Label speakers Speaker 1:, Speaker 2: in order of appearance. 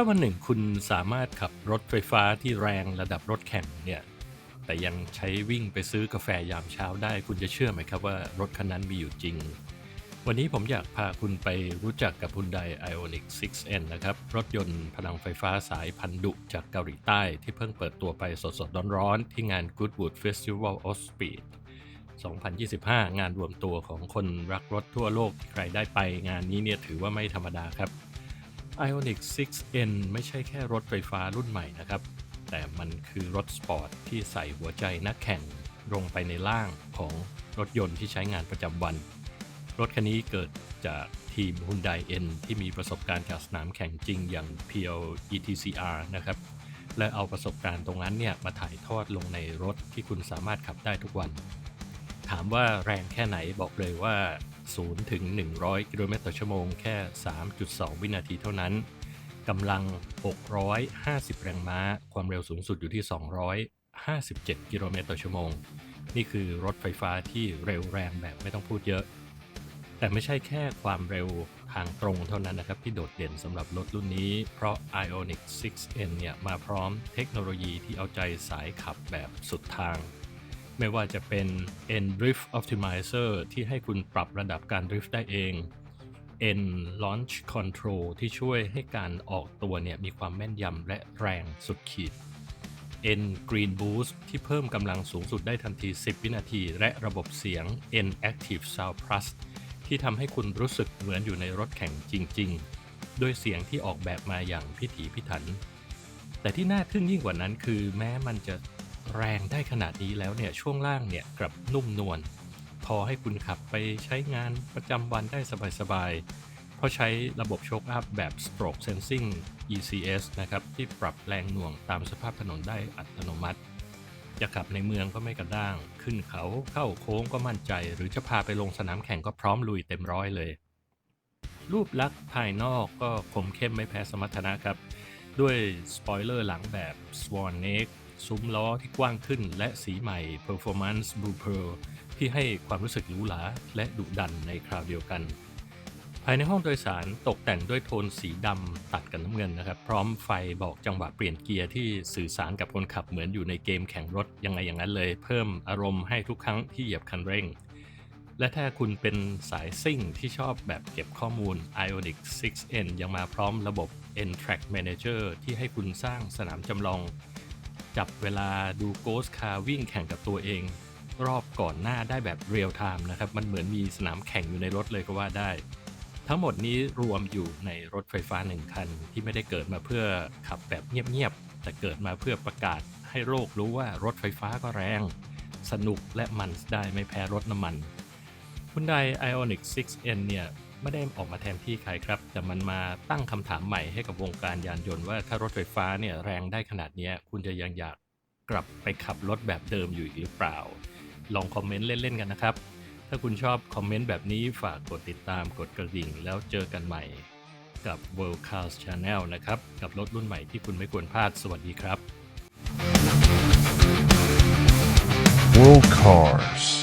Speaker 1: าวันหนึ่งคุณสามารถขับรถไฟฟ้าที่แรงระดับรถแข่งเนี่ยแต่ยังใช้วิ่งไปซื้อกาแฟยามเช้าได้ คุณจะเชื่อไหมครับว่ารถคันนั้นมีอยู่จริง วันนี้ผมอยากพาคุณไปรู้จักกับ Hyundai Ioniq 6N นะครับ รถยนต์พลังไฟฟ้าสายพันธุ์ดุจากเกาหลีใต้ที่เพิ่งเปิดตัวไปสดๆร้อนๆ ที่งาน Goodwood Festival of Speed 2025 งานรวมตัวของคนรักรถทั่วโลกที่ใครได้ไปงานนี้เนี่ยถือว่าไม่ธรรมดาครับ Ioniq 6N ไม่ใช่แค่รถไฟฟ้ารุ่นใหม่นะครับ แต่มันคือรถสปอร์ตที่ใส่หัวใจนักแข่งลงไปในล่างของรถยนต์ที่ใช้งานประจำวัน รถคันนี้เกิดจากทีม Hyundai N ที่มีประสบการณ์จากสนามแข่งจริงอย่าง PL ETCR นะครับ และเอาประสบการณ์ตรงนั้นเนี่ยมาถ่ายทอดลงในรถที่คุณสามารถขับได้ทุกวัน ถามว่าแรงแค่ไหนบอกเลยว่า 0 ถึง 100 กิโลเมตรต่อชั่วโมงแค่ 3.2 วินาทีเท่านั้น กำลัง 650 แรงม้า ความเร็วสูงสุดอยู่ที่ 257 กิโลเมตรต่อชั่วโมง นี่คือรถไฟฟ้าที่เร็วแรงแบบไม่ต้องพูดเยอะ แต่ไม่ใช่แค่ความเร็วทางตรงเท่านั้นนะครับ ที่โดดเด่นสำหรับรถรุ่นนี้ เพราะ Ioniq 6N เนี่ยมาพร้อมเทคโนโลยีที่เอาใจสายขับแบบสุดทาง ไม่ว่าจะเป็น N Drift Optimizer ที่ให้คุณปรับระดับการดริฟต์ได้เอง N Launch Control ที่ช่วยให้การออกตัวเนี่ยมีความแม่นยำและแรงสุดขีด N Green Boost ที่เพิ่มกำลังสูงสุดได้ทันที 10 วินาที และระบบเสียง N Active Sound Plus ที่ทำให้คุณรู้สึกเหมือนอยู่ในรถแข่งจริง ๆ ด้วยเสียงที่ออกแบบมาอย่างพิถีพิถัน แต่ที่น่าทึ่งยิ่งกว่านั้นคือแม้มันจะ แรงได้ขนาดนี้แล้วเนี่ยช่วงล่างเนี่ยกลับนุ่มนวลพอให้คุณขับไปใช้งานประจำวันได้สบายๆ เพราะใช้ระบบโชคอัพแบบ Stroke Sensing ECS นะครับที่ปรับแรงหน่วงตามสภาพถนนได้อัตโนมัติ จะขับในเมืองก็ไม่กระด้าง ขึ้นเขาเข้าโค้งก็มั่นใจ หรือจะพาไปลงสนามแข่งก็พร้อมลุยเต็มร้อยเลย รูปลักษณ์ภายนอกก็คมเข้มไม่แพ้สมรรถนะครับ ด้วยสปอยเลอร์หลังแบบ Swan Neck ซุ้มล้อที่กว้างขึ้น และสีใหม่ Performance Blue Pearl ที่ให้ความรู้สึกหรูหราและดุดันในคราวเดียวกัน ภายในห้องโดยสารตกแต่งด้วยโทนสีดำตัดกับน้ำเงินนะครับ พร้อมไฟบอกจังหวะเปลี่ยนเกียร์ที่สื่อสารกับคนขับเหมือนอยู่ในเกมแข่งรถยังไงอย่างนั้นเลย เพิ่มอารมณ์ให้ทุกครั้งที่เหยียบคันเร่งและถ้าคุณเป็นสายซิ่งที่ชอบแบบเก็บข้อมูล Ioniq 6N ยังมาพร้อมระบบ N-Track Manager ที่ให้คุณสร้างสนามจำลอง จับเวลาดู Ghost Car วิ่งแข่งกับตัวเอง รอบก่อนหน้าได้แบบเรียลไทม์นะครับ มันเหมือนมีสนามแข่งอยู่ในรถเลยก็ว่าได้ ทั้งหมดนี้รวมอยู่ในรถไฟฟ้าหนึ่งคัน ที่ไม่ได้เกิดมาเพื่อขับแบบเงียบๆแต่เกิดมาเพื่อประกาศให้โลกรู้ว่ารถไฟฟ้าก็แรง สนุกและมันได้ไม่แพ้รถน้ำมันคุณได Ioniq 6N เนี่ย ไม่ได้ออกมาแทนที่ใครครับ แต่มันมาตั้งคำถามใหม่ให้กับวงการยานยนต์ว่าถ้ารถไฟฟ้าเนี่ยแรงได้ขนาดนี้คุณจะยังอยากกลับไปขับรถแบบเดิมอยู่อีกหรือเปล่า ลองคอมเมนต์เล่น ๆ กันนะครับ ถ้าคุณชอบคอมเมนต์แบบนี้ฝากกดติดตามกดกระดิ่ง แล้วเจอกันใหม่กับ World Cars Channel นะครับ กับรถรุ่นใหม่ที่คุณไม่ควรพลาดสวัสดีครับ
Speaker 2: World Cars.